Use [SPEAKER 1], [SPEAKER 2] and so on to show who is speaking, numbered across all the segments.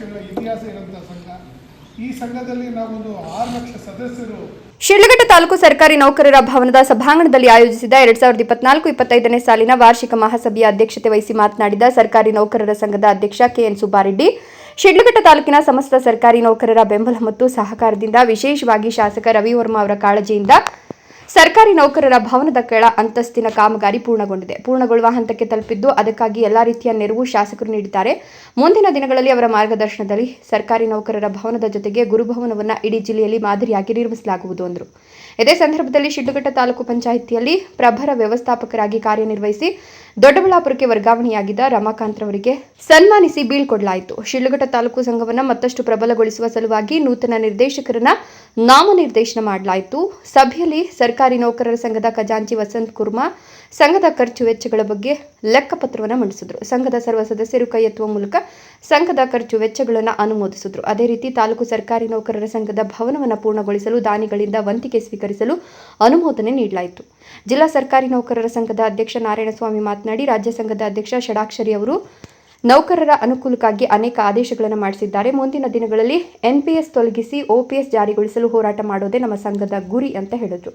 [SPEAKER 1] ವರ್ಷಗಳ ಇತಿಹಾಸ ಇರುವಂಥ ಸಂಘ. ಈ ಸಂಘದಲ್ಲಿ ನಾವೊಂದು ಆರು ಲಕ್ಷ ಸದಸ್ಯರು.
[SPEAKER 2] ಶಿಡ್ಲಘಟ್ಟ ತಾಲೂಕು ಸರ್ಕಾರಿ ನೌಕರರ ಭವನದ ಸಭಾಂಗಣದಲ್ಲಿ ಆಯೋಜಿಸಿದ ಎರಡ್ ಸಾವಿರದ ಇಪ್ಪತ್ನಾಲ್ಕು ಇಪ್ಪತ್ತೈದನೇ ಸಾಲಿನ ವಾರ್ಷಿಕ ಮಹಾಸಭೆಯ ಅಧ್ಯಕ್ಷತೆ ವಹಿಸಿ ಮಾತನಾಡಿದ ಸರ್ಕಾರಿ ನೌಕರರ ಸಂಘದ ಅಧ್ಯಕ್ಷ ಕೆಎನ್ ಸುಬ್ಬಾರೆಡ್ಡಿ ಶಿಡ್ಲಘಟ್ಟ ತಾಲೂಕಿನ ಸಮಸ್ತ ಸರ್ಕಾರಿ ನೌಕರರ ಬೆಂಬಲ ಮತ್ತು ಸಹಕಾರದಿಂದ ವಿಶೇಷವಾಗಿ ಶಾಸಕ ರವಿವರ್ಮ ಅವರ ಕಾಳಜಿಯಿಂದ ಸರ್ಕಾರಿ ನೌಕರರ ಭವನದ ಕೆಳ ಅಂತಸ್ತಿನ ಕಾಮಗಾರಿ ಪೂರ್ಣಗೊಂಡಿದೆ. ಪೂರ್ಣಗೊಳ್ಳುವ ಹಂತಕ್ಕೆ ತಲುಪಿದ್ದು ಅದಕ್ಕಾಗಿ ಎಲ್ಲಾ ರೀತಿಯ ನೆರವು ಶಾಸಕರು ನೀಡಿದ್ದಾರೆ. ಮುಂದಿನ ದಿನಗಳಲ್ಲಿ ಅವರ ಮಾರ್ಗದರ್ಶನದಲ್ಲಿ ಸರ್ಕಾರಿ ನೌಕರರ ಭವನದ ಜೊತೆಗೆ ಗುರುಭವನವನ್ನು ಇಡೀ ಜಿಲ್ಲೆಯಲ್ಲಿ ಮಾದರಿಯಾಗಿ ನಿರ್ಮಿಸಲಾಗುವುದು ಎಂದರು ಇದೇ ಸಂದರ್ಭದಲ್ಲಿ ಶಿಡ್ಲಘಟ್ಟ ತಾಲೂಕು ಪಂಚಾಯಿತಿಯಲ್ಲಿ ಪ್ರಭರ ವ್ಯವಸ್ಥಾಪಕರಾಗಿ ಕಾರ್ಯನಿರ್ವಹಿಸಿ ದೊಡ್ಡಬಳ್ಳಾಪುರಕ್ಕೆ ವರ್ಗಾವಣೆಯಾಗಿದ್ದ ರಮಾಕಾಂತ್ರವರಿಗೆ ಸನ್ಮಾನಿಸಿ ಬೀಳ್ಕೊಡಲಾಯಿತು ಶಿಡ್ಲಘಟ್ಟ ತಾಲೂಕು ಸಂಘವನ್ನು ಮತ್ತಷ್ಟು ಪ್ರಬಲಗೊಳಿಸುವ ಸಲುವಾಗಿ ನೂತನ ನಿರ್ದೇಶಕರನ್ನ ನಾಮನಿರ್ದೇಶನ ಮಾಡಲಾಯಿತು. ಸಭೆಯಲ್ಲಿ ಸರ್ಕಾರಿ ನೌಕರರ ಸಂಘದ ಖಜಾಂಚಿ ವಸಂತ್ ಕುರ್ಮಾ, ಸಂಘದ ಖರ್ಚು ವೆಚ್ಚಗಳ ಬಗ್ಗೆ ಲೆಕ್ಕಪತ್ರವನ್ನು ಮಂಡಿಸಿದರು. ಸಂಘದ ಸರ್ವ ಸದಸ್ಯರು ಕೈ ಎತ್ತುವ ಮೂಲಕ ಸಂಘದ ಖರ್ಚು ವೆಚ್ಚಗಳನ್ನು ಅನುಮೋದಿಸಿದ್ರು. ಅದೇ ರೀತಿ ತಾಲೂಕು ಸರ್ಕಾರಿ ನೌಕರರ ಸಂಘದ ಭವನವನ್ನು ಪೂರ್ಣಗೊಳಿಸಲು ದಾನಿಗಳಿಂದ ವಂತಿಕೆ ಸ್ವೀಕರಿಸಲು ಅನುಮೋದನೆ ನೀಡಲಾಯಿತು. ಜಿಲ್ಲಾ ಸರ್ಕಾರಿ ನೌಕರರ ಸಂಘದ ಅಧ್ಯಕ್ಷ ನಾರಾಯಣಸ್ವಾಮಿ ಮಾತನಾಡಿ, ರಾಜ್ಯ ಸಂಘದ ಅಧ್ಯಕ್ಷ ಷಡಾಕ್ಷರಿ ಅವರು ನೌಕರರ ಅನುಕೂಲಕ್ಕಾಗಿ ಅನೇಕ ಆದೇಶಗಳನ್ನು ಮಾಡಿಸಿದ್ದಾರೆ. ಮುಂದಿನ ದಿನಗಳಲ್ಲಿ ಎನ್ಪಿಎಸ್ ತೊಲಗಿಸಿ ಓಪಿಎಸ್ ಜಾರಿಗೊಳಿಸಲು ಹೋರಾಟ ಮಾಡೋದೇ ನಮ್ಮ ಸಂಘದ ಗುರಿ ಅಂತ ಹೇಳಿದರು.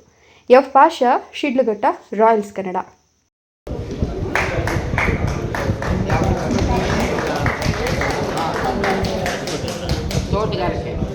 [SPEAKER 2] F. Pasha, Shidlaghatta, Royals Kannada.
[SPEAKER 3] mirarte.